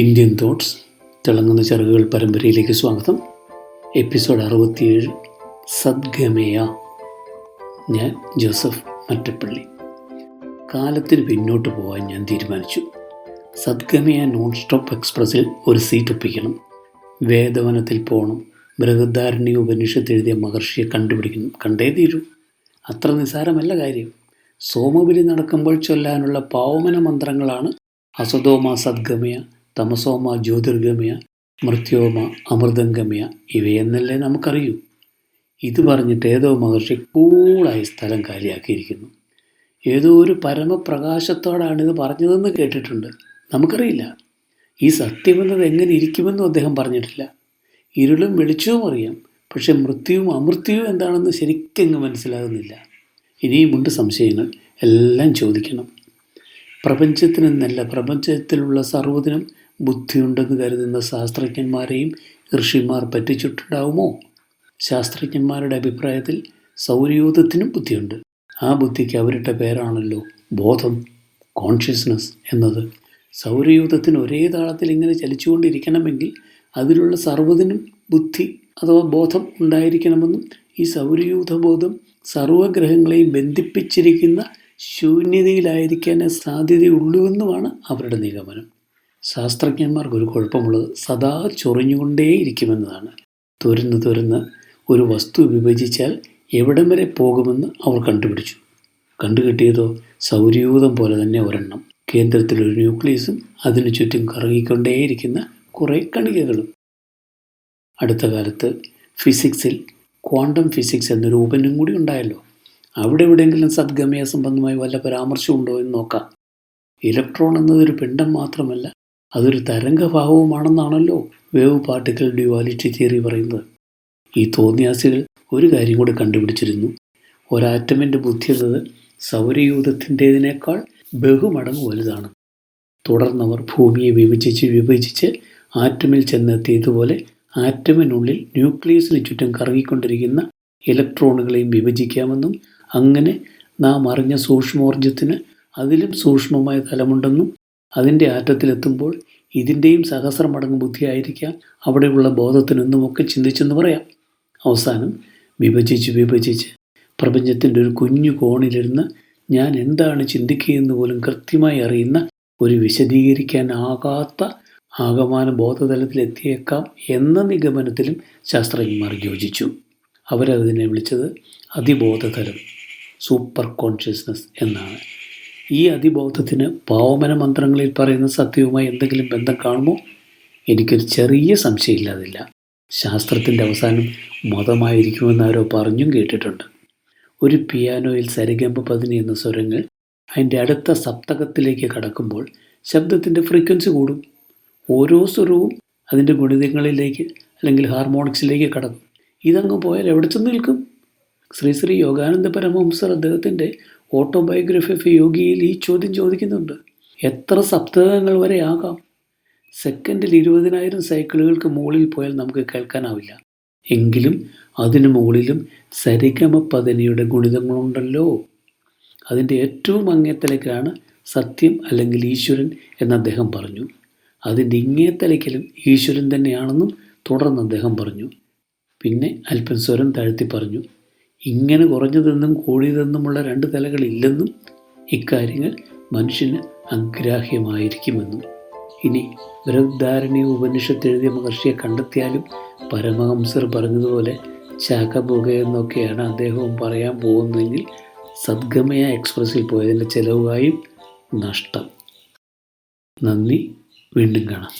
Indian thoughts തിളങ്ങുന്ന ചെറുകൾ പരമ്പരയിലേക്ക് സ്വാഗതം. എപ്പിസോഡ് അറുപത്തിയേഴ് സദ്ഗമേയ. ഞാൻ ജോസഫ് മറ്റപ്പള്ളി. കാലത്തിന് പിന്നോട്ട് പോകാൻ ഞാൻ തീരുമാനിച്ചു. സദ്ഗമയ നോൺ സ്റ്റോപ്പ് എക്സ്പ്രസ്സിൽ ഒരു സീറ്റ് ഒപ്പിക്കണം. വേദവനത്തിൽ പോകണം ബൃഹദ്ധാരണി ഉപനിഷത്ത് എഴുതിയ മഹർഷിയെ കണ്ടുപിടിക്കണം കണ്ടേ തീരൂ. അത്ര നിസാരമല്ല കാര്യം. സോമബലി നടക്കുമ്പോൾ ചൊല്ലാനുള്ള പാവമന മന്ത്രങ്ങളാണ് അസതോമ സദ്ഗമയ. തമസോമ ജ്യോതിർഗമ്യ മൃത്യോമ അമൃതംഗമ്യ ഇവയെന്നല്ലേ നമുക്കറിയൂ. ഇത് പറഞ്ഞിട്ട് ഏതോ മഹർഷി കൂളായി സ്ഥലം കാലിയാക്കിയിരിക്കുന്നു. ഏതോ ഒരു പരമപ്രകാശത്തോടാണ് ഇത് പറഞ്ഞതെന്ന് കേട്ടിട്ടുണ്ട്. നമുക്കറിയില്ല. ഈ സത്യമെന്നത് എങ്ങനെ ഇരിക്കുമെന്നും അദ്ദേഹം പറഞ്ഞിട്ടില്ല. ഇരുളും വെളിച്ചവും അറിയാം. പക്ഷെ മൃത്യുവും അമൃത്യവും എന്താണെന്ന് ശരിക്കങ്ങ് മനസ്സിലാകുന്നില്ല. ഇനിയുമുണ്ട് സംശയങ്ങൾ എല്ലാം ചോദിക്കണം. പ്രപഞ്ചത്തിനെന്നല്ല പ്രപഞ്ചത്തിലുള്ള സർവതിനും ബുദ്ധിയുണ്ടെന്ന് കരുതുന്ന ശാസ്ത്രജ്ഞന്മാരെയും ഋഷിമാർ പറ്റിച്ചിട്ടുണ്ടാവുമോ? ശാസ്ത്രജ്ഞന്മാരുടെ അഭിപ്രായത്തിൽ സൗരയൂഥത്തിനും ബുദ്ധിയുണ്ട്. ആ ബുദ്ധിക്ക് അവരുടെ പേരാണല്ലോ ബോധം കോൺഷ്യസ്നസ് എന്നത്. സൗരയൂഥത്തിന് ഒരേ താളത്തിൽ ഇങ്ങനെ ചലിച്ചുകൊണ്ടിരിക്കണമെങ്കിൽ അതിലുള്ള സർവതിനും ബുദ്ധി അഥവാ ബോധം ഉണ്ടായിരിക്കണമെന്നും ഈ സൗരയൂഥബോധം സർവഗ്രഹങ്ങളെയും ബന്ധിപ്പിച്ചിരിക്കുന്ന ശൂന്യതയിലായിരിക്കാനേ സാധ്യതയുള്ളൂവെന്നുമാണ് അവരുടെ നിഗമനം. ശാസ്ത്രജ്ഞന്മാർക്ക് ഒരു കുഴപ്പമുള്ളത് സദാ ചൊറിഞ്ഞുകൊണ്ടേയിരിക്കുമെന്നതാണ്. തുരന്ന് തുരന്ന് ഒരു വസ്തു വിഭജിച്ചാൽ എവിടം വരെ പോകുമെന്ന് അവർ കണ്ടുപിടിച്ചു. കണ്ടുകിട്ടിയതോ സൗരയൂഥം പോലെ തന്നെ ഒരെണ്ണം. കേന്ദ്രത്തിൽ കേന്ദ്രത്തിലൊരു ന്യൂക്ലിയസും അതിനു ചുറ്റും കറങ്ങിക്കൊണ്ടേയിരിക്കുന്ന കുറേ കണികകളും. അടുത്ത കാലത്ത് ഫിസിക്സിൽ ക്വാണ്ടം ഫിസിക്സ് എന്നൊരു ഉപനും കൂടി ഉണ്ടായല്ലോ. അവിടെ എവിടെയെങ്കിലും സദ്ഗമയ സംബന്ധമായി വല്ല പരാമർശമുണ്ടോ എന്ന് നോക്കാം. ഇലക്ട്രോൺ എന്നതൊരു പിണ്ഡം മാത്രമല്ല അതൊരു തരംഗഭാവവുമാണെന്നാണല്ലോ വേവ് പാർട്ടിക്കൽ ഡ്യുവാലിറ്റി തിയറി പറയുന്നത്. ഈ തോന്നിയാസികൾ ഒരു കാര്യം കൂടി കണ്ടുപിടിച്ചിരുന്നു. ഒരാറ്റമിന്റെ ബുദ്ധി എന്നത് സൗരയൂഥത്തിന്റേതിനേക്കാൾ ബഹുമടങ്ങ് വലുതാണ്. തുടർന്നവർ ഭൂമിയെ വിഭജിച്ച് വിഭജിച്ച് ആറ്റമിൽ ചെന്നെത്തിയതുപോലെ ആറ്റമിനുള്ളിൽ ന്യൂക്ലിയസിന് ചുറ്റും കറങ്ങിക്കൊണ്ടിരിക്കുന്ന ഇലക്ട്രോണുകളെയും വിഭജിക്കാമെന്നും അങ്ങനെ നാം അറിഞ്ഞ സൂക്ഷ്മോർജത്തിന് അതിലും സൂക്ഷ്മമായ തലമുണ്ടെന്നും അതിന്റെ ആറ്റത്തിലെത്തുമ്പോൾ ഇതിന്റെയും സഹസ്രമടങ്ങ് ബുദ്ധിയായിരിക്കാം അവിടെയുള്ള ബോധത്തിനൊന്നുമൊക്കെ ചിന്തിച്ചെന്ന് പറയാം. അവസാനം വിഭജിച്ച് വിഭജിച്ച് പ്രപഞ്ചത്തിന്റെ ഒരു കുഞ്ഞു കോണിലിരുന്ന് ഞാൻ എന്താണ് ചിന്തിക്കുകയെന്ന് പോലും കൃത്യമായി അറിയുന്ന ഒരു വിശദീകരിക്കാനാകാത്ത ആകമാന ബോധതലത്തിലെത്തിയേക്കാം എന്ന നിഗമനത്തിലും ശാസ്ത്രജ്ഞന്മാർ യോജിച്ചു. അവരതിനെ വിളിച്ചത് അതിബോധതലം സൂപ്പർ കോൺഷ്യസ്നസ് എന്നാണ്. ഈ അതിബോധത്തിന് പാവമന മന്ത്രങ്ങളിൽ പറയുന്ന സത്യവുമായി എന്തെങ്കിലും ബന്ധം കാണുമോ? എനിക്കൊരു ചെറിയ സംശയമില്ലാതില്ല. ശാസ്ത്രത്തിന്റെ അവസാനം മതമായിരിക്കുമെന്ന് ആരോ പറഞ്ഞും കേട്ടിട്ടുണ്ട്. ഒരു പിയാനോയിൽ സരിഗമ്പ പതിനി എന്ന സ്വരങ്ങൾ അതിന്റെ അടുത്ത സപ്തകത്തിലേക്ക് കടക്കുമ്പോൾ ശബ്ദത്തിന്റെ ഫ്രീക്വൻസി കൂടും. ഓരോ സ്വരവും അതിന്റെ ഗുണിതങ്ങളിലേക്ക് അല്ലെങ്കിൽ ഹാർമോണിക്സിലേക്ക് കടക്കും. ഇതങ്ങ് പോയാൽ എവിടെ ചെന്ന് നിൽക്കും? ശ്രീ ശ്രീ യോഗാനന്ദ പരമഹംസർ അദ്ദേഹത്തിന്റെ ഓട്ടോബയോഗ്രഫി ഓഫ് യോഗിയിൽ ഈ ചോദ്യം ചോദിക്കുന്നുണ്ട്. എത്ര സപ്തകങ്ങൾ വരെ ആകാം? സെക്കൻഡിൽ ഇരുപതിനായിരം സൈക്കിളുകൾക്ക് മുകളിൽ പോയാൽ നമുക്ക് കേൾക്കാനാവില്ല. എങ്കിലും അതിനു മുകളിലും സരിഗമ പതനിയുടെ ഗുണിതങ്ങളുണ്ടല്ലോ. അതിന്റെ ഏറ്റവും അങ്ങേത്തലയ്ക്കാണ് സത്യം അല്ലെങ്കിൽ ഈശ്വരൻ എന്ന് അദ്ദേഹം പറഞ്ഞു. അതിന്റെ ഇങ്ങേത്തലയ്ക്കലും ഈശ്വരൻ തന്നെയാണെന്നും തുടർന്ന് അദ്ദേഹം പറഞ്ഞു. പിന്നെ അല്പം സ്വരം താഴ്ത്തി പറഞ്ഞു. ഇങ്ങനെ കുറഞ്ഞതെന്നും കൂടിയതെന്നുമുള്ള രണ്ട് തലകളില്ലെന്നും ഇക്കാര്യങ്ങൾ മനുഷ്യന് അഗ്രാഹ്യമായിരിക്കുമെന്നും ഇനി ബൃഹദ്ധാരണീയ ഉപനിഷത്ത് എഴുതിയ മഹർഷിയെ കണ്ടെത്തിയാലും പരമഹംസർ പറഞ്ഞതുപോലെ ശാഖബുക എന്നൊക്കെയാണ് അദ്ദേഹവും പറയാൻ പോകുന്നതെങ്കിൽ സദ്ഗമയ എക്സ്പ്രസ്സിൽ പോയതിന്റെ ചിലവുകായും നഷ്ടം. നന്ദി വീണ്ടും കാണാം.